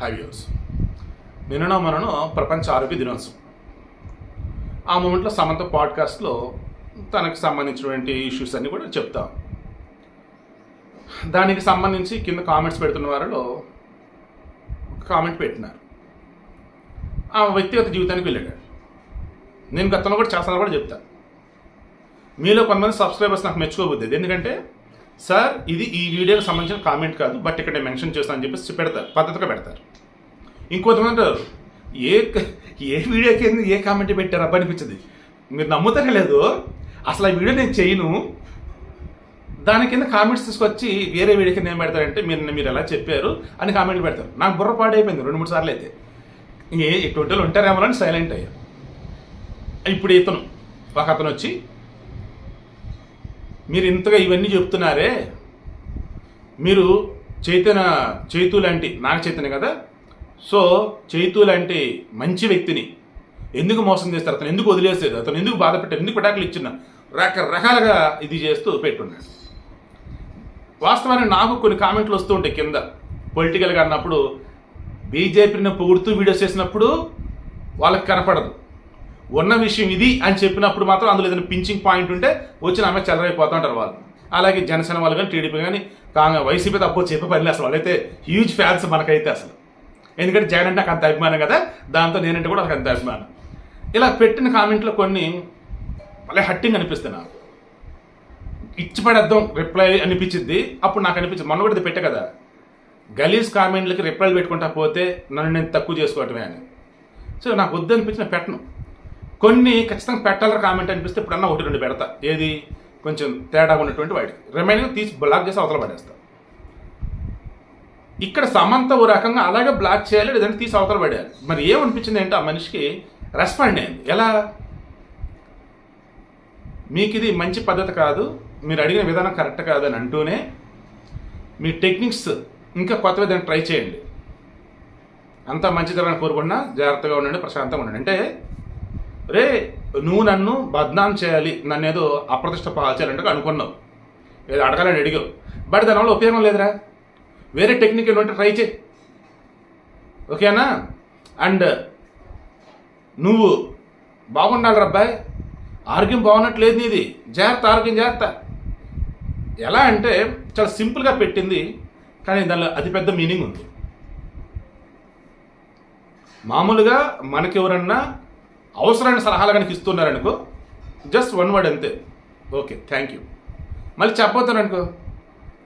హైవ్యూస్. నిన్న మనను ప్రపంచ ఆరోగ్య దినోత్సవం. ఆ మూమెంట్లో సమంత పాడ్కాస్ట్లో తనకు సంబంధించినటువంటి ఇష్యూస్ అన్నీ కూడా చెప్తాం. దానికి సంబంధించి కింద కామెంట్స్ పెడుతున్న వారిలో కామెంట్ పెట్టినారు. ఆ వ్యక్తిగత జీవితానికి వెళ్ళాడు. నేను గతంలో కూడా చేస్తాను కూడా చెప్తాను. మీలో కొంతమంది సబ్స్క్రైబర్స్ నాకు మెచ్చుకోబుద్ది ఎందుకంటే సార్ ఇది ఈ వీడియోకి సంబంధించిన కామెంట్ కాదు బట్ ఇక్కడ నేను మెన్షన్ చేస్తాను అని చెప్పేసి పెడతారు పద్ధతిగా పెడతారు. ఇంకొంతమంది అంటారు ఏ ఏ వీడియోకి కింద ఏ కామెంట్ పెట్టారు అబ్బా అనిపించింది. మీరు నమ్ముతారా లేదు అసలు ఆ వీడియో నేను చేయను. దాని కింద కామెంట్స్ తీసుకొచ్చి వేరే వీడియో కింద ఏం పెడతారంటే మీరు మీరు ఎలా చెప్పారు అని కామెంట్లు పెడతారు. నాకు బుర్ర పాడైపోయింది రెండు మూడు సార్లు అయితే. ఏ ఎటువంటి వాళ్ళు ఉంటారేమో అని సైలెంట్ అయ్యా. ఇప్పుడు ఇతను ఒక అతను వచ్చి మీరు ఇంతగా ఇవన్నీ చెప్తున్నారే? మీరు చైతన్య చైతు లాంటి నాగ చైతన్య కదా? సో చైతు లాంటి మంచి వ్యక్తిని ఎందుకు మోసం చేస్తారు? అతను ఎందుకు వదిలేసేది? అతను ఎందుకు బాధ పెట్టారు ఎందుకు పటాకులు ఇచ్చిన? రకరకాలుగా ఇది చేస్తూ పెట్టున్నాడు. వాస్తవానికి నాకు కొన్ని కామెంట్లు వస్తూ ఉంటాయి కింద. పొలిటికల్గా అన్నప్పుడు బీజేపీని పొగుడుతూ వీడియోస్ చేసినప్పుడు వాళ్ళకి కనపడదు. ఉన్న విషయం ఇది అని చెప్పినప్పుడు మాత్రం అందులో ఏదైనా పించింగ్ పాయింట్ ఉంటే వచ్చిన ఆమె చెలరైపోతూ ఉంటారు వాళ్ళు. అలాగే జనసేన వాళ్ళు కానీ టీడీపీ కానీ కాంగ్రెస్ వైసీపీ తప్ప చెప్పే పని అసలు. వాళ్ళైతే హ్యూజ్ ఫ్యాన్స్ మనకైతే అసలు. ఎందుకంటే జగన్ అంటే నాకు అంత అభిమానం కదా దాంతో నేనంటే కూడా నాకు అంత అభిమానం. ఇలా పెట్టిన కామెంట్లో కొన్ని మళ్ళీ హట్టింగ్ అనిపిస్తాయి నాకు. ఇచ్చి పడేద్దాం రిప్లై అనిపించింది. అప్పుడు నాకు అనిపించింది. మొన్న కూడా ఇది పెట్టే కదా. గలీజ్ కామెంట్లకి రిప్లైలు పెట్టుకుంటా పోతే నన్ను నేను తక్కువ చేసుకోవటమే అని. సో నాకు వద్దు అనిపించిన పెట్టను. కొన్ని ఖచ్చితంగా పెట్టాలని కామెంట్ అనిపిస్తే ఇప్పుడన్నా ఒకటి రెండు పెడతా. ఏది? కొంచెం తేడా ఉన్నటువంటి వాటికి రిమైనింగ్ తీసి బ్లాక్ చేసి అవతల పడేస్తా. ఇక్కడ సమంత ఓ రకంగా అలాగే బ్లాక్ చేయాలి లేదంటే తీసి అవతల పడేయాలి. మరి ఏమనిపించింది ఏంటో ఆ మనిషికి రెస్పాండ్ అయింది. ఎలా? మీకు ఇది మంచి పద్ధతి కాదు మీరు అడిగిన విధానం కరెక్ట్ కాదని అంటూనే మీ టెక్నిక్స్ ఇంకా కొత్త విధానం ట్రై చేయండి. అంతా మంచి జరగని కోరుకున్నా జాగ్రత్తగా ఉండండి ప్రశాంతంగా ఉండండి. అంటే రే నువ్వు నన్ను బద్నాం చేయాలి. నన్ను ఏదో అప్రతిష్ట పాల్చాలంటే అనుకున్నావు. ఏదో అడగాలని అడిగావు. బట్ దానివల్ల ఉపయోగం లేదురా. వేరే టెక్నిక్ ఏంటంటే ట్రై చేయి. ఓకేనా? అండ్ నువ్వు బాగుండాలి అబ్బాయి. ఆరోగ్యం బాగున్నట్లేదు నీది. జాగ్రత్త ఆరోగ్యం జాగ్రత్త. ఎలా అంటే చాలా సింపుల్గా పెట్టింది కానీ దానిలో అతిపెద్ద మీనింగ్ ఉంది. మామూలుగా మనకి ఎవరన్నా అవసరమైన సలహాలు కనుక ఇస్తున్నారనుకో జస్ట్ వన్ వర్డ్ అంతే. ఓకే థ్యాంక్ యూ మళ్ళీ చెప్పబోతాను అనుకో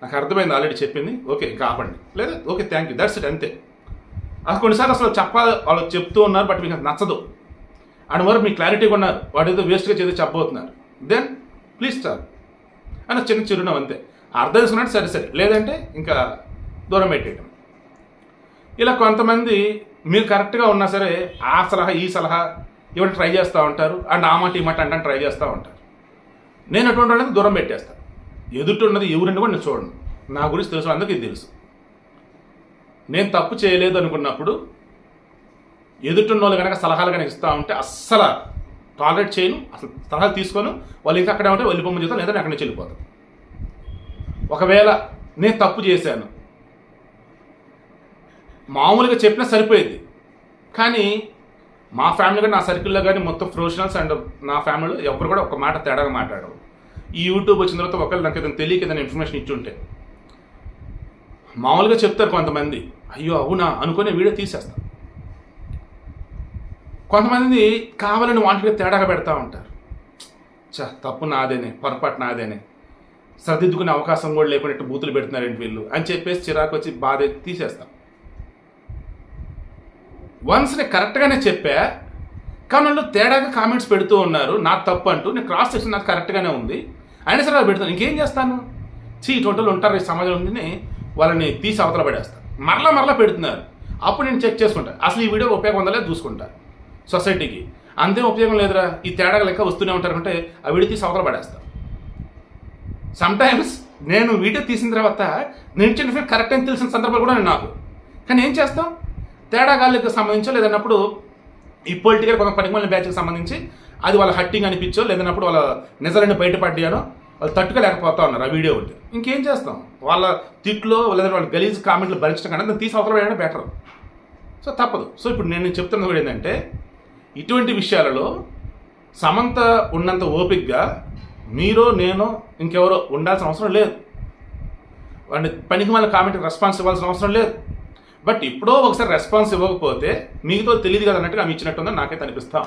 నాకు అర్థమైంది ఆల్రెడీ చెప్పింది. ఓకే ఇంకా ఆపండి. లేదా okay thank you that's it అంతే. అసలు కొన్నిసార్లు అసలు చెప్పాలి వాళ్ళు చెప్తూ ఉన్నారు బట్ మీకు నచ్చదు. అండ్ వరకు మీ క్లారిటీగా ఉన్నారు. వాడు ఏదో వేస్ట్గా చేసి చెప్పబోతున్నారు. దెన్ ప్లీజ్ సార్ అని చిన్న చిరునవ్వు అంతే. అర్థం చేసుకున్నట్టు సరే సరే. లేదంటే ఇంకా దూరం పెట్టేయడం ఇలా కొంతమంది మీరు కరెక్ట్గా ఉన్నా సరే ఆ సలహా ఈ సలహా ఇవన్నీ ట్రై చేస్తూ ఉంటారు? అండ్ ఆ మాట ఈ మాట అంటే ట్రై చేస్తూ ఉంటారు. నేను అటువంటి వాళ్ళని దూరం పెట్టేస్తాను ఎదుటి ఉన్నది ఎవరిని కూడా నేను చూడను. నా గురించి తెలుసు అందరికీ ఇది తెలుసు. నేను తప్పు చేయలేదు అనుకున్నప్పుడు ఎదుటిన్న వాళ్ళు కనుక సలహాలు కనుక ఇస్తూ ఉంటే అస్సలు టాలరేట్ చేయను అసలు సలహాలు తీసుకోను. వాళ్ళు ఇంకా అక్కడే ఉంటే వెళ్ళిపోమని చెప్తాను లేదా నేను అక్కడి నుంచి వెళ్ళిపోతాను ఒకవేళ నేను తప్పు చేశాను. మామూలుగా చెప్పినా సరిపోయేది. కానీ మా ఫ్యామిలీ కానీ నా సర్కిల్లో కానీ మొత్తం ప్రొఫెషనల్స్ అండ్ నా ఫ్యామిలీలో ఎవరు కూడా ఒక మాట తేడాగా మాట్లాడరు. ఈ యూట్యూబ్ వచ్చిన తర్వాత ఒకవేళ నాకు ఏదైనా తెలియక ఏదైనా ఇన్ఫర్మేషన్ ఇచ్చి ఉంటే మామూలుగా చెప్తారు కొంతమంది అయ్యో అవునా? అనుకునే వీడియో తీసేస్తాం. కొంతమంది కావాలని వాటికి తేడాగా పెడతా ఉంటారు. చ తప్పు నాదేనే పొరపాటు నాదేనే. సరిదిద్దుకునే అవకాశం కూడా లేకుండా బూతులు పెడుతున్నారేంటి వీళ్ళు అని చెప్పేసి చిరాకు వచ్చి బాధ తీసేస్తాం. వన్స్ నేను కరెక్ట్గానే చెప్పా కానీ వాళ్ళు తేడాగా కామెంట్స్ పెడుతూ ఉన్నారు. నా తప్పు అంటూ. నేను క్రాస్ సెక్షన్ నాకు కరెక్ట్గానే ఉంది. అయినా సరే వాళ్ళు పెడతాను ఇంకేం చేస్తాను? చీ ఇటువంటి వాళ్ళు ఉంటారు ఈ సమాజంలోని వాళ్ళని తీసి అవతల పడేస్తాను మరలా మరలా పెడుతున్నారు. అప్పుడు నేను చెక్ చేసుకుంటాను అసలు ఈ వీడియో ఉపయోగం ఉందా లేదు చూసుకుంటా. సొసైటీకి అంతే ఉపయోగం లేదురా. ఈ తేడా లెక్క వస్తూనే ఉంటారంటే ఆ వీడియో తీసి అవతల పడేస్తాను సమ్టైమ్స్ నేను వీడియో తీసిన తర్వాత నేను ఇచ్చిన కరెక్ట్ అని తెలిసిన సందర్భాలు కూడా నాకు. కానీ ఏం చేస్తాం? తేడా సంబంధించో లేదన్నప్పుడు ఈ పొలిటికల్ కొంత పనికిమాలిన బ్యాచ్కి సంబంధించి అది వాళ్ళ హట్టింగ్ అనిపించో లేదన్నప్పుడు వాళ్ళ నిజాలని బయటపడ్డాను వాళ్ళు తట్టుకోలేకపోతా ఉన్నారు ఆ వీడియో ఉంటే. ఇంకేం చేస్తాం? వాళ్ళ తిట్లో లేదంటే వాళ్ళ గలీజ్ కామెంట్లు భరించడం కన్నా తీసి అవసరం వేయడం బెటర్ సో తప్పదు. సో ఇప్పుడు నేను చెప్తున్నది కూడా ఏంటంటే ఇటువంటి విషయాలలో సమంత ఉన్నంత ఓపిక్గా మీరు నేను ఇంకెవరో ఉండాల్సిన అవసరం లేదు. వాడిని పనికి మళ్ళీ కామెంట్కి రెస్పాన్స్ ఇవ్వాల్సిన అవసరం లేదు. బట్ ఇప్పుడో ఒకసారి రెస్పాన్స్ ఇవ్వకపోతే మీకు తెలియదు కదా అన్నట్టుగా ఆమె ఇచ్చినట్టుందని నాకైతే అనిపిస్తాం